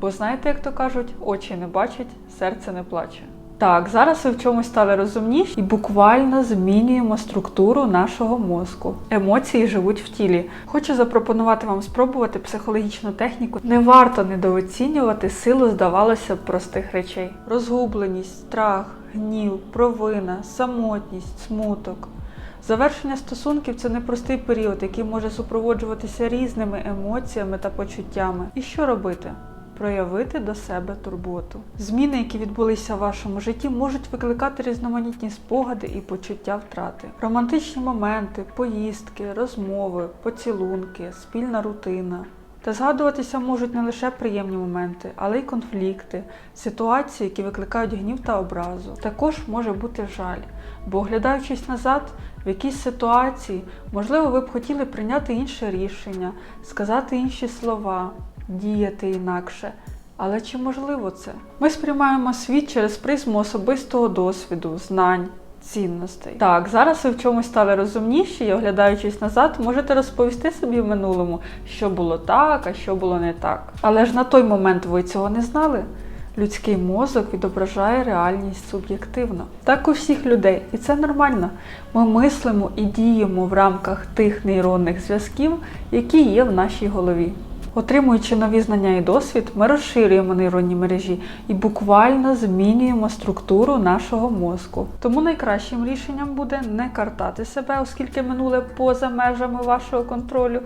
Бо знаєте, як то кажуть, очі не бачать, серце не плаче. Так, зараз ви в чомусь стали розумніші і буквально змінюємо структуру нашого мозку. Емоції живуть в тілі. Хочу запропонувати вам спробувати психологічну техніку. Не варто недооцінювати силу, здавалося б, простих речей: розгубленість, страх, гнів, провина, самотність, смуток. Завершення стосунків це непростий період, який може супроводжуватися різними емоціями та почуттями. І що робити? Проявити до себе турботу. Зміни, які відбулися в вашому житті, можуть викликати різноманітні спогади і почуття втрати. Романтичні моменти, поїздки, розмови, поцілунки, спільна рутина. Та згадуватися можуть не лише приємні моменти, але й конфлікти, ситуації, які викликають гнів та образу. Також може бути жаль, бо оглядаючись назад, в якійсь ситуації, можливо, ви б хотіли прийняти інше рішення, сказати інші слова, діяти інакше. Але чи можливо це? Ми сприймаємо світ через призму особистого досвіду, знань, цінностей. Так, зараз ви в чомусь стали розумніші і, оглядаючись назад, можете розповісти собі в минулому, що було так, а що було не так. Але ж на той момент ви цього не знали. Людський мозок відображає реальність суб'єктивно. Так у всіх людей, і це нормально. Ми мислимо і діємо в рамках тих нейронних зв'язків, які є в нашій голові. Отримуючи нові знання і досвід, ми розширюємо нейронні мережі і буквально змінюємо структуру нашого мозку. Тому найкращим рішенням буде не картати себе, оскільки минуле поза межами вашого контролю,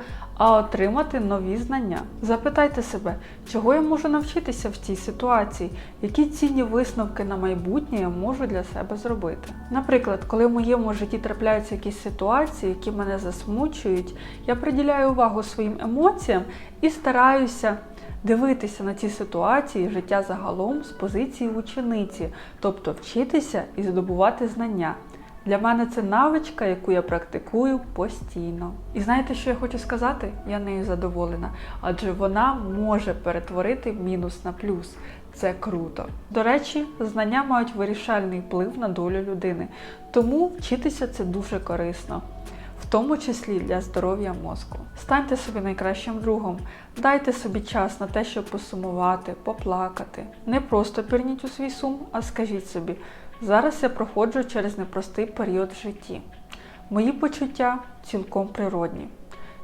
а отримати нові знання. Запитайте себе, чого я можу навчитися в цій ситуації, які цінні висновки на майбутнє я можу для себе зробити. Наприклад, коли в моєму житті трапляються якісь ситуації, які мене засмучують, я приділяю увагу своїм емоціям і стараюся дивитися на ці ситуації життя загалом з позиції учениці, тобто вчитися і здобувати знання. Для мене це навичка, яку я практикую постійно. І знаєте, що я хочу сказати? Я нею задоволена, адже вона може перетворити мінус на плюс. Це круто. До речі, знання мають вирішальний вплив на долю людини, тому вчитися це дуже корисно. В тому числі для здоров'я мозку. Станьте собі найкращим другом, дайте собі час на те, щоб посумувати, поплакати. Не просто пірніть у свій сум, а скажіть собі, зараз я проходжу через непростий період в житті. Мої почуття цілком природні.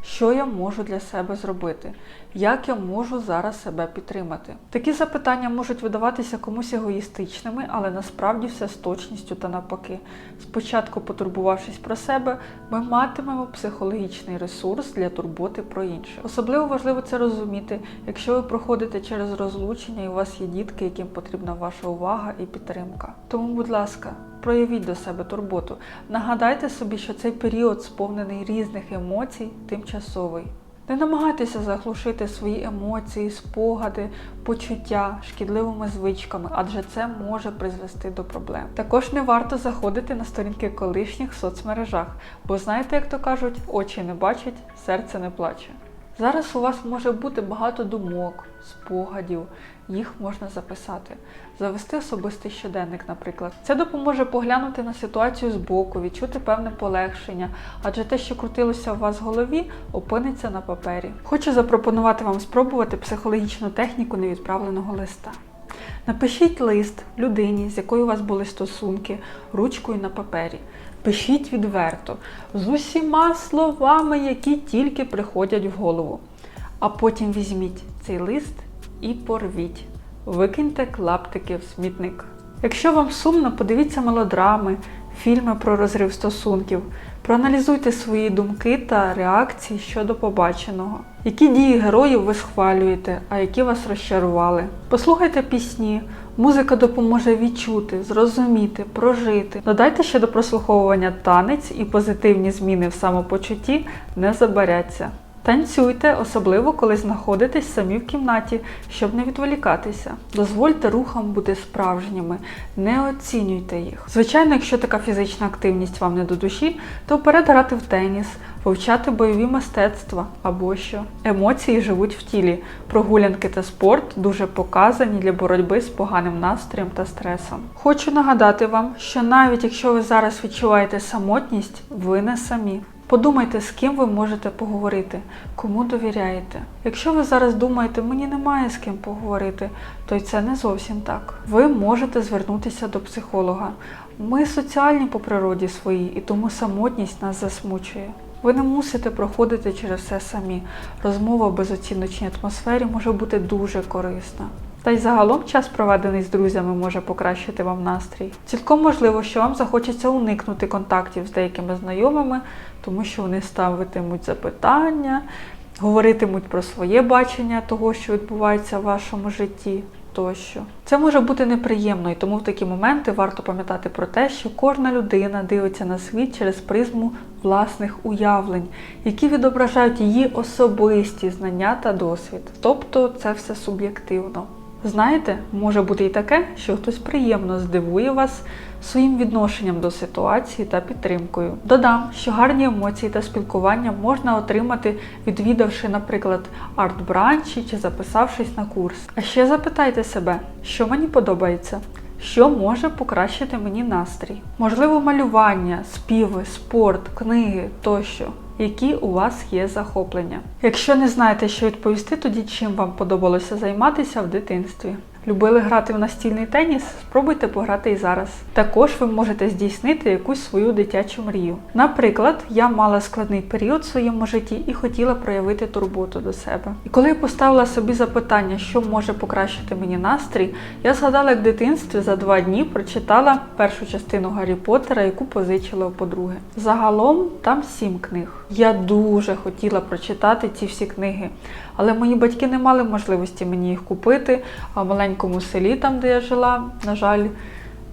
Що я можу для себе зробити? Як я можу зараз себе підтримати? Такі запитання можуть видаватися комусь егоїстичними, але насправді все з точністю та навпаки. Спочатку, потурбувавшись про себе, ми матимемо психологічний ресурс для турботи про інших. Особливо важливо це розуміти, якщо ви проходите через розлучення і у вас є дітки, яким потрібна ваша увага і підтримка. Тому, будь ласка, проявіть до себе турботу. Нагадайте собі, що цей період, сповнений різних емоцій, тимчасовий. Не намагайтеся заглушити свої емоції, спогади, почуття шкідливими звичками, адже це може призвести до проблем. Також не варто заходити на сторінки колишніх в соцмережах, бо знаєте, як то кажуть, очі не бачать, серце не плаче. Зараз у вас може бути багато думок, спогадів, їх можна записати, завести особистий щоденник, наприклад. Це допоможе поглянути на ситуацію збоку, відчути певне полегшення, адже те, що крутилося у вас в голові, опиниться на папері. Хочу запропонувати вам спробувати психологічну техніку невідправленого листа. Напишіть лист людині, з якою у вас були стосунки, ручкою на папері. Пишіть відверто, з усіма словами, які тільки приходять в голову. А потім візьміть цей лист і порвіть. Викиньте клаптики в смітник. Якщо вам сумно, подивіться мелодрами, фільми про розрив стосунків, проаналізуйте свої думки та реакції щодо побаченого. Які дії героїв ви схвалюєте, а які вас розчарували? Послухайте пісні, музика допоможе відчути, зрозуміти, прожити. Додайте ще до прослуховування танець і позитивні зміни в самопочутті не забаряться. Танцюйте, особливо коли знаходитесь самі в кімнаті, щоб не відволікатися. Дозвольте рухам бути справжніми, не оцінюйте їх. Звичайно, якщо така фізична активність вам не до душі, то вперед грати в теніс, вивчати бойові мистецтва або що. Емоції живуть в тілі. Прогулянки та спорт дуже показані для боротьби з поганим настроєм та стресом. Хочу нагадати вам, що навіть якщо ви зараз відчуваєте самотність, ви не самі. Подумайте, з ким ви можете поговорити, кому довіряєте. Якщо ви зараз думаєте, мені немає з ким поговорити, то це не зовсім так. Ви можете звернутися до психолога. Ми соціальні по природі своїй, і тому самотність нас засмучує. Ви не мусите проходити через все самі. Розмова в безоціночній атмосфері може бути дуже корисна. Та й загалом час, проведений з друзями, може покращити вам настрій. Цілком можливо, що вам захочеться уникнути контактів з деякими знайомими, тому що вони ставитимуть запитання, говоритимуть про своє бачення того, що відбувається в вашому житті. Тощо це може бути неприємно, і тому в такі моменти варто пам'ятати про те, що кожна людина дивиться на світ через призму власних уявлень, які відображають її особисті знання та досвід. Тобто це все суб'єктивно. Знаєте, може бути і таке, що хтось приємно здивує вас своїм відношенням до ситуації та підтримкою. Додам, що гарні емоції та спілкування можна отримати, відвідавши, наприклад, арт-бранчі чи записавшись на курс. А ще запитайте себе, що мені подобається. Що може покращити мені настрій? Можливо, малювання, співи, спорт, книги тощо. Які у вас є захоплення? Якщо не знаєте, що відповісти, тоді чим вам подобалося займатися в дитинстві? Любили грати в настільний теніс? Спробуйте пограти і зараз. Також ви можете здійснити якусь свою дитячу мрію. Наприклад, я мала складний період в своєму житті і хотіла проявити турботу до себе. І коли я поставила собі запитання, що може покращити мені настрій, я згадала, як в дитинстві за два дні прочитала першу частину Гаррі Поттера, яку позичила у подруги. Загалом там сім книг. Я дуже хотіла прочитати ці всі книги, але мої батьки не мали можливості мені їх купити. А в маленькому селі, там де я жила, на жаль,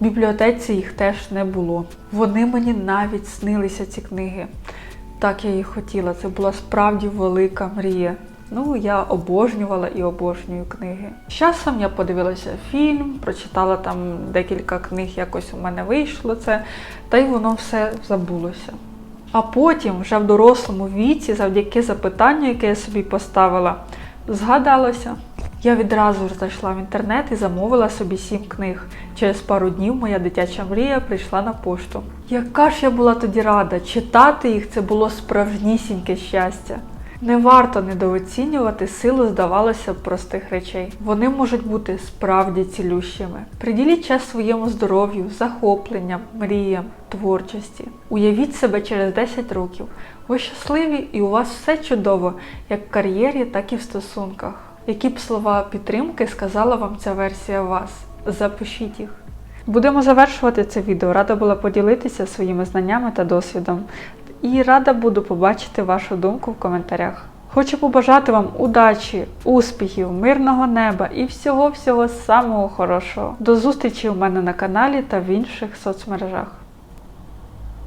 в бібліотеці їх теж не було. Вони мені навіть снилися ці книги. Так я їх хотіла. Це була справді велика мрія. Ну, я обожнювала і обожнюю книги. З часом я подивилася фільм, прочитала там декілька книг, якось у мене вийшло це, та й воно все забулося. А потім, вже в дорослому віці, завдяки запитанню, яке я собі поставила, згадалося. Я відразу ж зайшла в інтернет і замовила собі сім книг. Через пару днів моя дитяча мрія прийшла на пошту. Яка ж я була тоді рада! Читати їх це було справжнісіньке щастя. Не варто недооцінювати силу, здавалося б, простих речей. Вони можуть бути справді цілющими. Приділіть час своєму здоров'ю, захопленням, мріям, творчості. Уявіть себе через 10 років. Ви щасливі і у вас все чудово, як в кар'єрі, так і в стосунках. Які б слова підтримки сказала вам ця версія вас? Запишіть їх. Будемо завершувати це відео. Рада була поділитися своїми знаннями та досвідом. І рада буду побачити вашу думку в коментарях. Хочу побажати вам удачі, успіхів, мирного неба і всього-всього самого хорошого. До зустрічі у мене на каналі та в інших соцмережах.